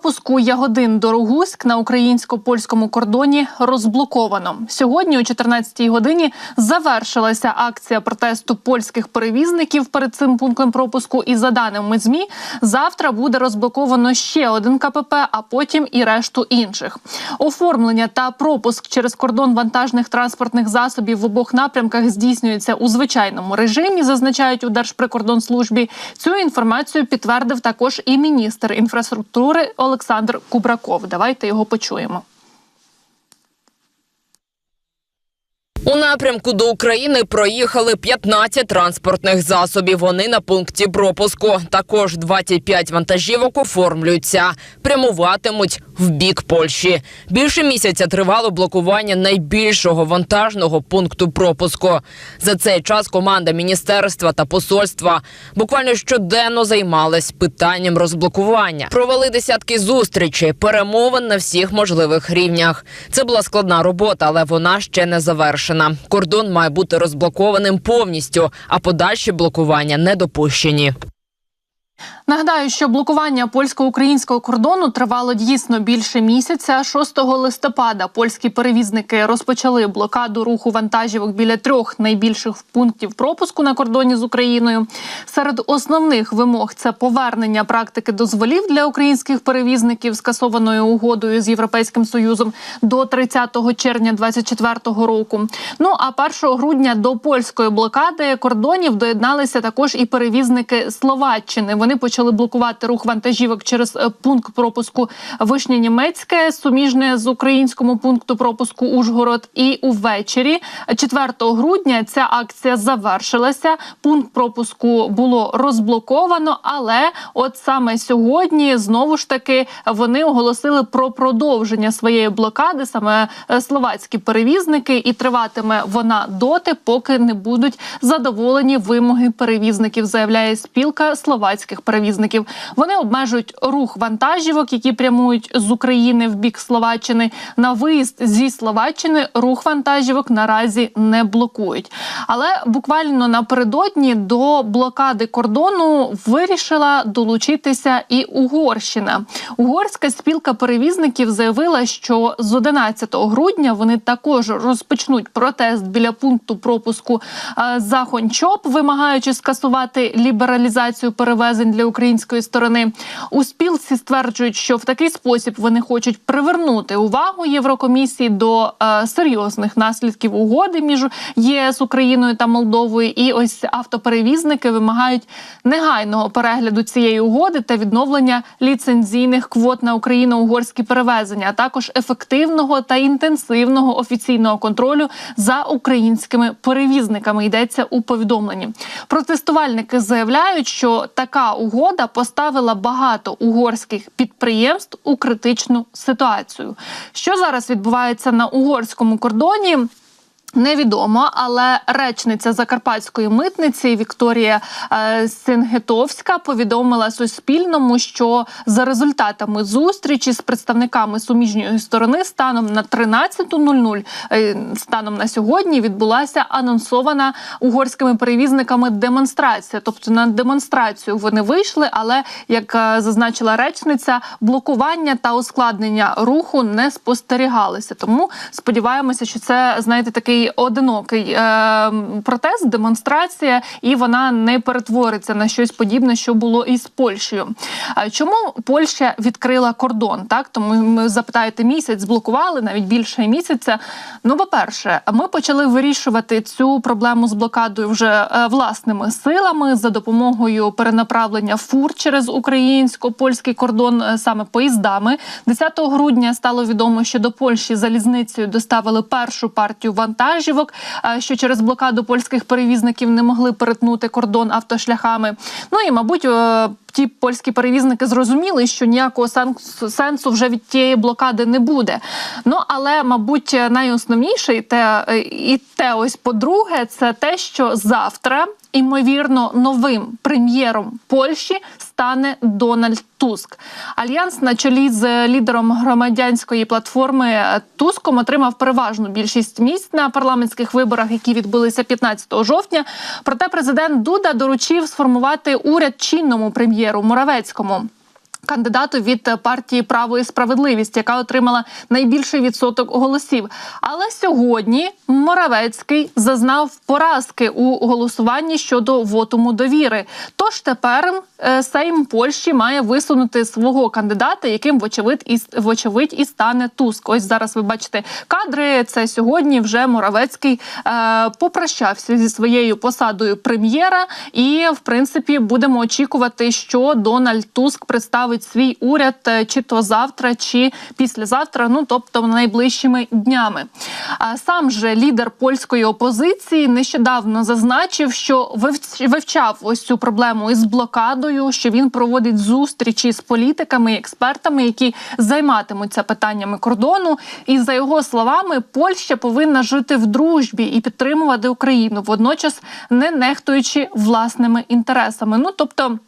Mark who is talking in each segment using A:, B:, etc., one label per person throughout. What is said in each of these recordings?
A: Пропуску Ягодин Дорогуськ на українсько-польському кордоні розблоковано. Сьогодні о 14-й годині завершилася акція протесту польських перевізників перед цим пунктом пропуску. І за даними змі, завтра буде розблоковано ще один КПП, а потім і решту інших. Оформлення та пропуск через кордон вантажних транспортних засобів в обох напрямках здійснюється у звичайному режимі. Зазначають у Держприкордонслужбі. Цю інформацію підтвердив також і міністр інфраструктури Олександр Кубраков. Давайте його почуємо.
B: У напрямку до України проїхали 15 транспортних засобів. Вони на пункті пропуску. Також 25 вантажівок оформлюються, прямуватимуть в бік Польщі. Більше місяця тривало блокування найбільшого вантажного пункту пропуску. За цей час команда міністерства та посольства буквально щоденно займалась питанням розблокування. Провели десятки зустрічей, перемовин на всіх можливих рівнях. Це була складна робота, але вона ще не завершена. Кордон має бути розблокованим повністю, а подальші блокування не допущені.
A: Нагадаю, що блокування польсько-українського кордону тривало дійсно більше місяця. 6 листопада польські перевізники розпочали блокаду руху вантажівок біля трьох найбільших пунктів пропуску на кордоні з Україною. Серед основних вимог це повернення практики дозволів для українських перевізників, скасованою угодою з Європейським Союзом до 30 червня 2024 року. Ну а 1 грудня до польської блокади кордонів доєдналися також і перевізники Словаччини. Вони почали блокувати рух вантажівок через е, пункт пропуску Вишня Німецьке, суміжне з українському пункту пропуску Ужгород. І увечері, 4 грудня, ця акція завершилася. Пункт пропуску було розблоковано, але от саме сьогодні знову ж таки вони оголосили про продовження своєї блокади, саме е, словацькі перевізники, і триватиме вона доти, поки не будуть задоволені вимоги перевізників, заявляє спілка словацьких перевізників. Вони обмежують рух вантажівок, які прямують з України в бік Словаччини. На виїзд зі Словаччини рух вантажівок наразі не блокують. Але буквально напередодні до блокади кордону вирішила долучитися і Угорщина. Угорська спілка перевізників заявила, що з 11 грудня вони також розпочнуть протест біля пункту пропуску е, Захончоп, вимагаючи скасувати лібералізацію перевезень для української сторони. У спілці стверджують, що в такий спосіб вони хочуть привернути увагу Єврокомісії до е, серйозних наслідків угоди між ЄС Україною та Молдовою. І ось автоперевізники вимагають негайного перегляду цієї угоди та відновлення ліцензійних квот на україно-угорські перевезення, а також ефективного та інтенсивного офіційного контролю за українськими перевізниками. Йдеться у повідомленні. Протестувальники заявляють, що така угода поставила багато угорських підприємств у критичну ситуацію. Що зараз відбувається на угорському кордоні? Невідомо, але речниця закарпатської митниці Вікторія е, Сингетовська повідомила Суспільному, що за результатами зустрічі з представниками суміжньої сторони станом на 13.00, е, станом на сьогодні відбулася анонсована угорськими перевізниками демонстрація. Тобто на демонстрацію вони вийшли, але як е, зазначила речниця, блокування та ускладнення руху не спостерігалися. Тому сподіваємося, що це знаєте такий одинокий е, протест, демонстрація, і вона не перетвориться на щось подібне, що було із Польщею. Чому Польща відкрила кордон? Так тому ми запитаєте місяць, зблокували навіть більше місяця. Ну, по перше, ми почали вирішувати цю проблему з блокадою вже е, власними силами за допомогою перенаправлення фур через українсько-польський кордон е, саме поїздами. 10 грудня стало відомо, що до Польщі залізницею доставили першу партію вантажівок, е, що через блокаду польських перевізників не могли перетнути кордон автошляхами. Ну і мабуть. е, Ті польські перевізники зрозуміли, що ніякого сенсу- вже від тієї блокади не буде. Ну але, мабуть, найосновніше і те, і те, ось по-друге, це те, що завтра, імовірно, новим прем'єром Польщі стане Дональд Туск. Альянс на чолі з лідером громадянської платформи е, Туском отримав переважну більшість місць на парламентських виборах, які відбулися 15 жовтня. Проте президент Дуда доручив сформувати уряд чинному прем'єру Моравецькому. Кандидату від партії Право і справедливість, яка отримала найбільший відсоток голосів. Але сьогодні Моравецький зазнав поразки у голосуванні щодо вотуму довіри. Тож тепер е, Сейм Польщі має висунути свого кандидата, яким вочевидь і вочевидь і стане Туск. Ось зараз ви бачите кадри. Це сьогодні вже Моравецький е, попрощався зі своєю посадою прем'єра, і в принципі будемо очікувати, що Дональд Туск представить свій уряд е, чи то завтра, чи післязавтра, ну тобто найближчими днями. А сам же лідер польської опозиції нещодавно зазначив, що вивч- вивчав ось цю проблему із блокадою, що він проводить зустрічі з політиками і експертами, які займатимуться питаннями кордону. І за його словами, Польща повинна жити в дружбі і підтримувати Україну, водночас не нехтуючи власними інтересами. Ну тобто.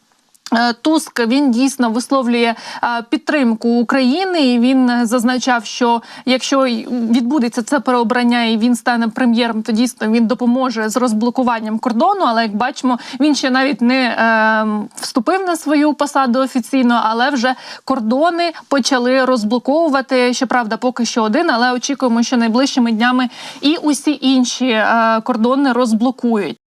A: Е, Туск він дійсно висловлює е, підтримку України. і Він зазначав, що якщо відбудеться це переобрання, і він стане прем'єром, то дійсно він допоможе з розблокуванням кордону. Але як бачимо, він ще навіть не е, вступив на свою посаду офіційно, але вже кордони почали розблоковувати. Щоправда, поки що один, але очікуємо, що найближчими днями і усі інші е, кордони розблокують.